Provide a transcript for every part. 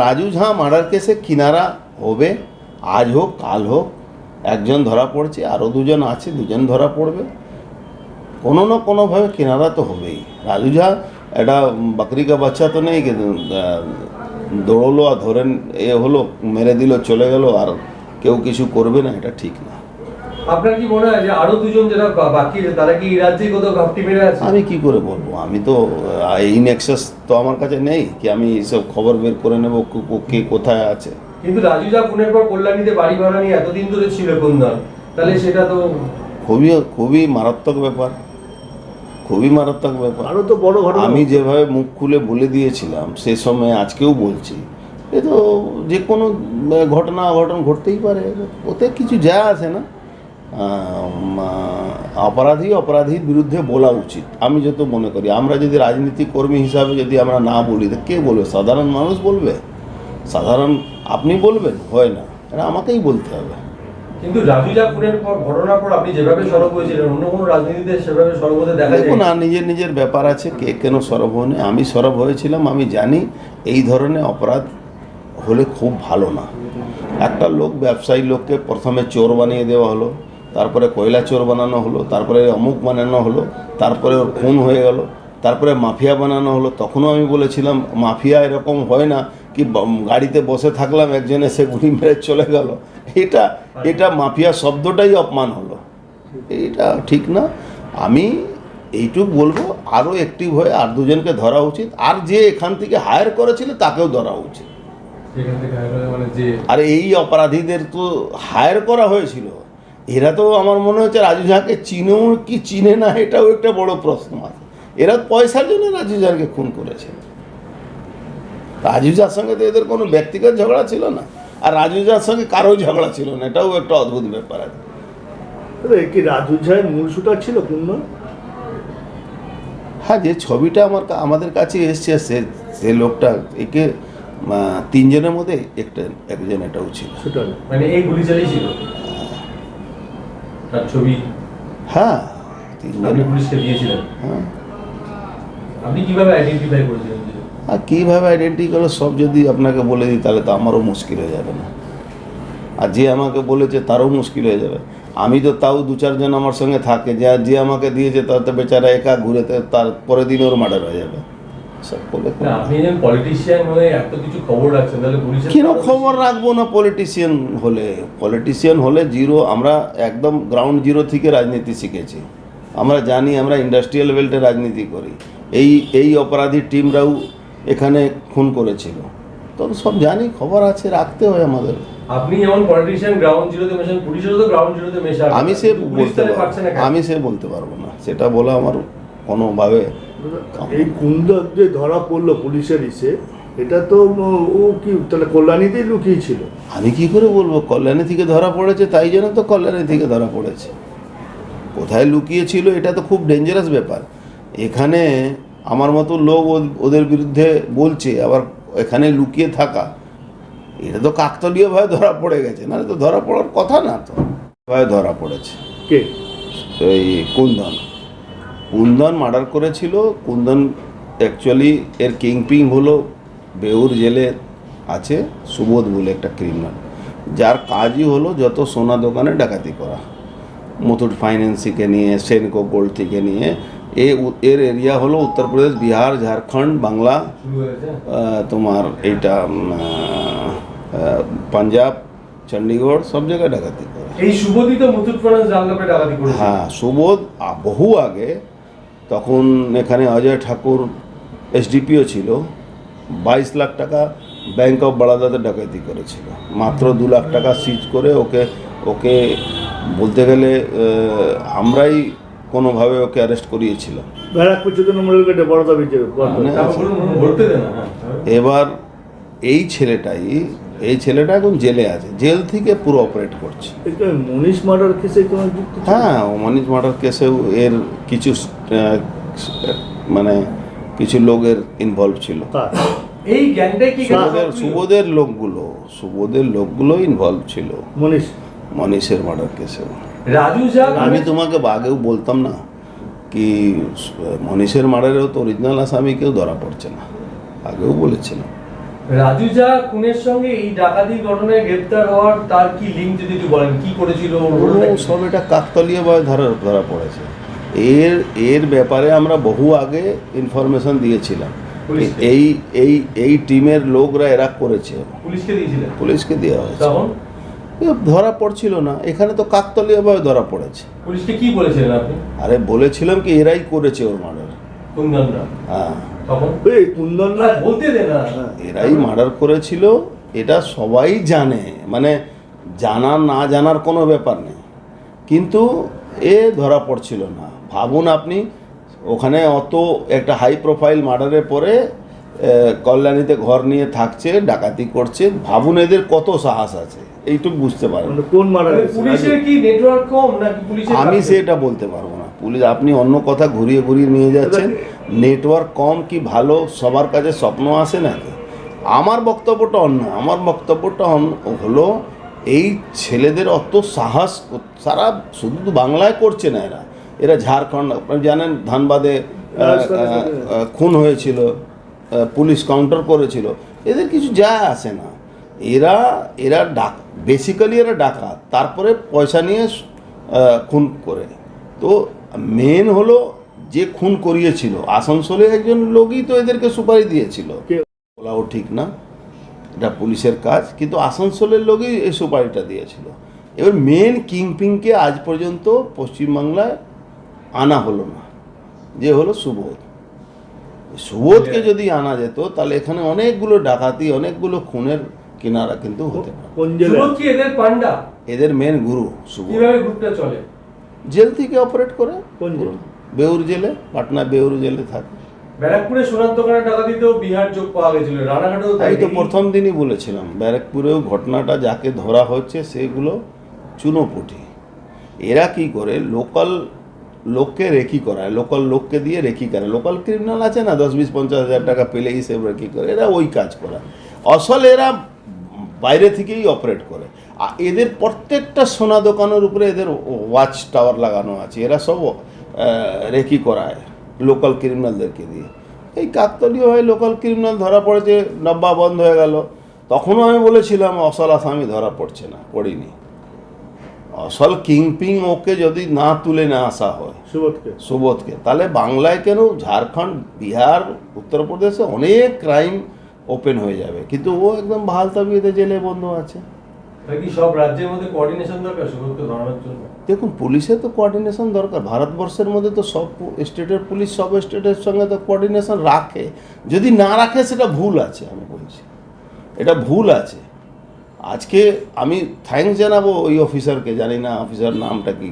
রাজু ঝা murder কেসে কিনারা হবে, আজ হোক, কাল হোক, একজন ধরা পড়ছে, আরও দুজন আছে, দুজন ধরা পড়বে। কোনো না কোনোভাবে কিনারা তো হবেই। রাজু ঝা একটা বাকরি কা বাচ্চা তো নেই দৌড়লো আর ধরেন এ হলো, মেরে দিল, চলে গেল, আর কেউ কিছু করবে না, এটা ঠিক না। আপনার কি মনে হয় যে আরও দুজন যারা বাকি আছে, তারা কি এই রাজ্যে কোথাও ঘাপটি মেরে আছে? আমি কি করে বলব? আমি তো এই নেক্সাস তো আমার কাছে নেই কি আমি এইসব খবর বের করে নেব কো- কোথায় আছে? কিন্তু রাজু যা খুনের পর কল্যাণীতে বাড়ি ভাড়া নিয়ে এতদিন ধরে ছিল কুন্দন তাহলে সেটা তো খুবই খুবই মারাত্মক ব্যাপার। খুবই মারাত্মক ব্যাপার। আরও তো বড় ঘটনা। আমি যেভাবে মুখ খুলে বলে দিয়েছিলাম সে সময় আজকেও বলছি। এ তো যে কোনো ঘটনা অঘটন ঘটতেই পারে। ওতে কিছু যা আসে না? অপরাধী অপরাধীর বিরুদ্ধে বলা উচিত। আমি যত মনে করি আমরা যদি রাজনীতি কর্মী হিসাবে যদি আমরা না বলি তো কে বলবে? সাধারণ মানুষ বলবে? সাধারণ আপনি বলবেন? হয় না। এটা আমাকেই বলতে হবে। কিন্তু রাজু যা পর ঘটনার পর আপনি যেভাবে সরব হয়েছিলেন অন্য কোনো রাজনীতিতে সেভাবে সরব হতে দেখা দেখুন আর নিজের নিজের ব্যাপার আছে কে কেন সরব হয়নি। আমি সরব হয়েছিলাম আমি জানি এই ধরনের অপরাধ হলে খুব ভালো না। একটা লোক ব্যবসায়ী লোককে প্রথমে চোর বানিয়ে দেওয়া হলো। তারপরে কয়লা চোর বানানো হলো তারপরে অমুক বানানো হলো তারপরে খুন হয়ে গেল তারপরে মাফিয়া বানানো হলো। তখনও আমি বলেছিলাম মাফিয়া এরকম হয় না কি গাড়িতে বসে থাকলাম একজন এসে গুলি মেরে চলে গেল। এটা এটা মাফিয়া শব্দটাই অপমান হলো। এটা ঠিক না। আমি এইটুক বলব আরও অ্যাক্টিভ হয়ে আর দুজনকে ধরা উচিত। আর যে এখান থেকে হায়ার করেছিল তাকেও ধরা উচিত। মানে আর এই অপরাধীদের তো হায়ার করা হয়েছিল। এরা তো আমার মনে হচ্ছে রাজু ঝাকে চিনেও কি চিনে না এটাও একটা বড় প্রশ্ন আছে। এরা পয়সার জন্য রাজু ঝাকে খুন করেছে। রাজু ঝার সঙ্গে তো এদের কোনো ব্যক্তিগত ঝগড়া ছিল না। আর রাজু ঝার সঙ্গে কারও ঝগড়া ছিল না এটাও একটা অদ্ভুত ব্যাপার আছে। আরে, কি রাজু ঝায়ের মূল শুটার ছিল কুন্দন হ্যাঁ যে ছবিটা আমার কা- আমাদের কাছে এসছে সে সে লোকটা একে তিনজনের মধ্যে একটা একজন এটাও ছিল। মানে এই গুলি চালিয়েছিল তার ছবি। হ্যাঁ। আপনি পুলিশকে দিয়েছিলেন। হ্যাঁ। আপনি কীভাবে আইডেন্টিফাই করেছিলেন আর কীভাবে আইডেন্টি করল সব যদি আপনাকে বলে দিই তাহলে তো আমারও মুশকিল হয়ে যাবে না। আর যে আমাকে বলেছে তারও মুশকিল হয়ে যাবে। আমি তো তাও দু চারজন আমার সঙ্গে থাকে। যে যে আমাকে দিয়েছে তার তো বেচারা একা ঘুরেতে তার পরের দিন ওর মার্ডার হয়ে যাবে। না, আপনি একজন পলিটিশিয়ান হয়ে এত কিছু খবর রাখছেন তাহলে পুলিশের কেন খবর রাখব না পলিটিশিয়ান হলে? পলিটিশিয়ান হলে জিরো আমরা একদম গ্রাউন্ড জিরো থেকে রাজনীতি শিখেছি। আমরা জানি আমরা ইন্ডাস্ট্রিয়াল বেল্টে রাজনীতি করি। এই এই অপরাধী টিমরাও এখানে খুন করেছিল। তো সব জানি খবর আছে রাখতে হয় আমাদের। আপনি যেমন পলিটিশিয়ান গ্রাউন্ড জিরোতে মেশান পুলিশেরও তো গ্রাউন্ড জিরোতে মেশা আমি সে বলতে পারব? আমি সে বলতে পারব না। সেটা বলা আমার কোনোভাবে এই কুন্দন যে ধরা পড়ল পুলিশের ইসে এটা তো ও- কি তাহলে কল্যাণীতেই লুকিয়েছিল আমি কি করে বলব? কল্যাণী থেকে ধরা পড়েছে তাই জন্য তো কল্যাণী থেকে ধরা পড়েছে। কোথায় লুকিয়েছিল এটা তো খুব ডেঞ্জারাস ব্যাপার। এখানে আমার মতো লোক ওদের বিরুদ্ধে বলছে আবার এখানে লুকিয়ে থাকা। এটা তো কাকতলীয়ভাবে ধরা পড়ে গেছে না তো ধরা পড়ার কথা না তো। ভাবে ধরা পড়েছে। কে? এই কুন্দন কুন্দন মার্ডার করেছিল কুন্দন অ্যাকচুয়ালি এর কিংপিং হলো বেউর জেলে আছে সুবোধ বলে একটা ক্রিমিনাল যার কাজই হলো যত সোনা দোকানে ডাকাতি করা মুথুট ফাইন্যান্স থেকে নিয়ে সেনকো গোল্ড থেকে নিয়ে। এ এর এরিয়া হলো উত্তরপ্রদেশ বিহার ঝাড়খণ্ড বাংলা তোমার এইটা পাঞ্জাব চণ্ডীগড় সব জায়গায় ডাকাতি করে। এই শুভদি তো মুথুট ফাইন্যান্স জানলাপে ডাকাতি করেছে। হ্যাঁ সুবোধ বহু আগে তখন এখানে অজয় ঠাকুর এসডিপিও ছিল বাইশ লাখ টাকা ব্যাংক অফ বরোদাতে ডাকাতি করেছিল। মাত্র দু লাখ টাকা সিজ করে ওকে ওকে বলতে গেলে আমরাই কোনোভাবে ওকে অ্যারেস্ট করিয়েছিলাম। মানে হ্যাঁ। এবার এই ছেলেটাই এই ছেলেটা এখন জেলে আছে জেল থেকে পুরো অপারেট করছে। মনীষ মার্ডার কেসে হ্যাঁ মনীষ মার্ডার কেসেও এর কিছু মানে কিছু লোকের ইনভলভ ছিল। এই গ্যাংটাই কি সুবোধের সুবোধের লোকগুলো সুবোধের লোকগুলো ইনভলভ ছিল। মনীষ? মনীষের মার্ডার কেসেও। রাজু আমি তোমাকে আগেও বলতাম না কি মনীষের মার্ডারেও তো অরিজিনাল আসামি কেউ ধরা পড়ছে না আগেও বলেছিলাম। রাজুজা খুনের সঙ্গে এই ডাকাতি ঘটনায় গ্রেপ্তার হওয়ার তার কি লিঙ্ক যদি একটু বলেন কি করেছিল? সব এটা কাকতলীয়ভাবে ধরা ধরা পড়েছে। এর এর ব্যাপারে আমরা বহু আগে ইনফরমেশন দিয়েছিলাম। এই এই এই টিমের লোকরা এরা করেছে। পুলিশকে দিয়েছিলেন? পুলিশকে দেওয়া হয়েছে। ধরা পড়ছিল না। এখানে তো কাকতলীয়ভাবে ধরা পড়েছে। পুলিশকে কি বলেছিলেন আপনি? আরে বলেছিলাম কি এরাই করেছে ওর মার্ডার। হ্যাঁ। হ্যাঁ। এরাই মার্ডার করেছিল এটা সবাই জানে। মানে জানা না জানার কোনো ব্যাপার নেই। কিন্তু এ ধরা পড়ছিল না। ভাবুন আপনি ওখানে অত একটা হাই প্রোফাইল মার্ডারের পরে কল্যাণীতে ঘর নিয়ে থাকছে ডাকাতি করছে ভাবুন এদের কত সাহস আছে। এইটুকু বুঝতে পারেন মানে কোন মারা গেছে? পুলিশের কি নেটওয়ার্ক কম নাকি পুলিশের আমি? সেটা বলতে পারব না। পুলিশ আপনি অন্য কথা ঘুরিয়ে ঘুরিয়ে নিয়ে যাচ্ছেন। নেটওয়ার্ক কম কি ভালো? সবার কাছে স্বপ্ন আসে নাকি? আমার বক্তব্যটা অন্য আমার বক্তব্যটা অন্য- হলো এই ছেলেদের অত সাহস সারা শুধু বাংলায় করছে না এরা। এরা ঝাড়খণ্ড আপনি জানেন ধানবাদে খুন হয়েছিল পুলিশ কাউন্টার করেছিল। এদের কিছু যায় আসে না। এরা এরা ডাক বেসিক্যালি এরা ডাকাত তারপরে পয়সা নিয়ে খুন করে। তো মেন হলো যে খুন করিয়েছিল আসানসোলে একজন লোকই তো এদেরকে সুপারি দিয়েছিল। বলাও ঠিক না এটা পুলিশের কাজ কিন্তু আসানসোলের লোকই এই সুপারিটা দিয়েছিল। এবার মেন কিংপিংকে আজ পর্যন্ত পশ্চিমবাংলায় আনা হলো না যে হলো সুবোধ। সুবোধকে যদি আনা যেত তাহলে এখানে অনেকগুলো ডাকাতি অনেকগুলো খুনের কিনারা কিন্তু হতে পারে এদের মেন গুরু সুবোধ। কীভাবে গ্রুপটা চলে? জেল থেকে অপারেট করে কোন জেল? বেউর জেলে পাটনা বেউর জেলে থাকে। ব্যারাকপুরে সোনার দোকানে ডাকাতিতেও বিহার যোগ পাওয়া গেছিল রানাঘাটেও আমি তো প্রথম দিনই বলেছিলাম ব্যারাকপুরেও ঘটনাটা যাকে ধরা হচ্ছে সেগুলো চুনোপুটি এরা কি করে? লোকাল লোককে রেকি করায় লোকাল লোককে দিয়ে রেকি করে লোকাল ক্রিমিনাল আছে না দশ বিশ পঞ্চাশ হাজার টাকা পেলেই সে রেকি করে। এরা ওই কাজ করে আসল এরা বাইরে থেকেই অপারেট করে। এদের প্রত্যেকটা সোনা দোকানের উপরে এদের ওয়াচ টাওয়ার লাগানো আছে। এরা সব রেকি করায় লোকাল ক্রিমিনালদেরকে দিয়ে। এই কাকতলীয় হয়ে লোকাল ক্রিমিনাল ধরা পড়েছে নব্বা বন্ধ হয়ে গেল। তখনও আমি বলেছিলাম অসল আসামি ধরা পড়ছে না পড়িনি। অসল কিংপিং ওকে যদি না তুলে না আসা হয় সুবোধকে। সুবোধকে তাহলে বাংলায় কেন ঝাড়খণ্ড বিহার উত্তরপ্রদেশে অনেক ক্রাইম ওপেন হয়ে যাবে? কিন্তু ও একদম ভালো তাবিয়েতে জেলে বন্ধ আছে। সব রাজ্যের মধ্যে দরকার? দেখুন পুলিশে তো কোঅর্ডিনেশন দরকার। ভারতবর্ষের মধ্যে তো সব স্টেটের পুলিশ সব স্টেটের সঙ্গে তো কোঅর্ডিনেশন রাখে। যদি না রাখে, সেটা ভুল আছে, আমি বলছি। এটা ভুল আছে। আজকে আমি থ্যাঙ্কস জানাব ওই অফিসারকে জানি না অফিসার নামটা কি।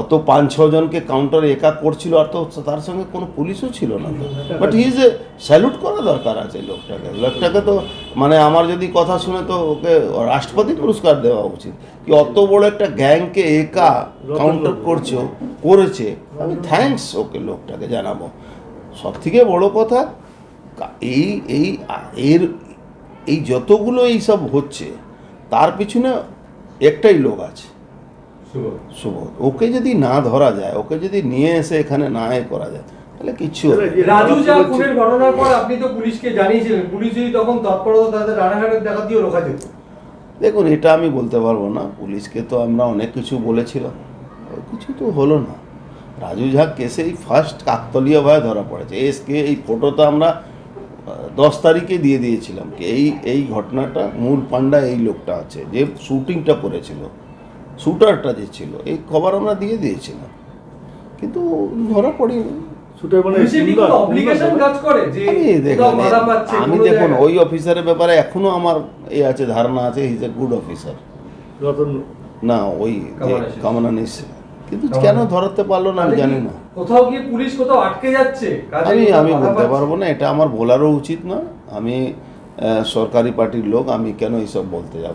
অত পাঁচ ছজনকে কাউন্টারে একা করছিল আর তো তার সঙ্গে কোনো পুলিশও ছিল না তো। বাট হিজ এ স্যালুট করা দরকার আছে লোকটাকে। লোকটাকে তো মানে আমার যদি কথা শুনে তো ওকে রাষ্ট্রপতি পুরস্কার দেওয়া উচিত। কি অত বড় একটা গ্যাংকে একা কাউন্টার করছ করেছে আমি থ্যাঙ্কস ওকে লোকটাকে জানাব। সব থেকে বড় কথা এই এই এর এই যতগুলো এই সব হচ্ছে তার পিছনে একটাই লোক আছে। সুবোধ ওকে যদি না ধরা যায় ওকে যদি নিয়ে এসে এখানে না এ করা যায় তাহলে না। রাজু যা খুনের ঘটনার পর আপনি তো পুলিশকে জানিয়েছিলেন। পুলিশ যদি তখন তৎপরতা তাদের রানাঘাটের ডাকাতিও রোখা যেত দেখুন এটা আমি বলতে পারব না। পুলিশকে তো আমরা অনেক কিছু বলেছিলাম। কিছু তো হলো না। রাজু ঝা কেসেই ফার্স্ট কাকতলীয়ভাবে ধরা পড়েছে। এসকে এই ফটোটা আমরা দশ তারিখে দিয়ে দিয়েছিলাম। এই এই ঘটনাটা মূল পান্ডা এই লোকটা আছে যে শুটিংটা করেছিল। শুটারটা যে ছিল এই খবর আমরা দিয়ে দিয়েছিলাম। কিন্তু ধরা পড়েনি। শুটার মানে আমি দেখুন? ওই অফিসারের ব্যাপারে এখনও আমার এ আছে ধারণা আছে হিজ এ গুড অফিসার না ওই কামানাশিস। কামানানিস কিন্তু কেন ধরাতে পারল না আমি জানি না। কোথাও গিয়ে পুলিশ কোথাও আটকে যাচ্ছে? আমি আমি বলতে পারব না এটা আমার বলারও উচিত না। আমি সরকারি পার্টির লোক আমি কেন এইসব বলতে যাব?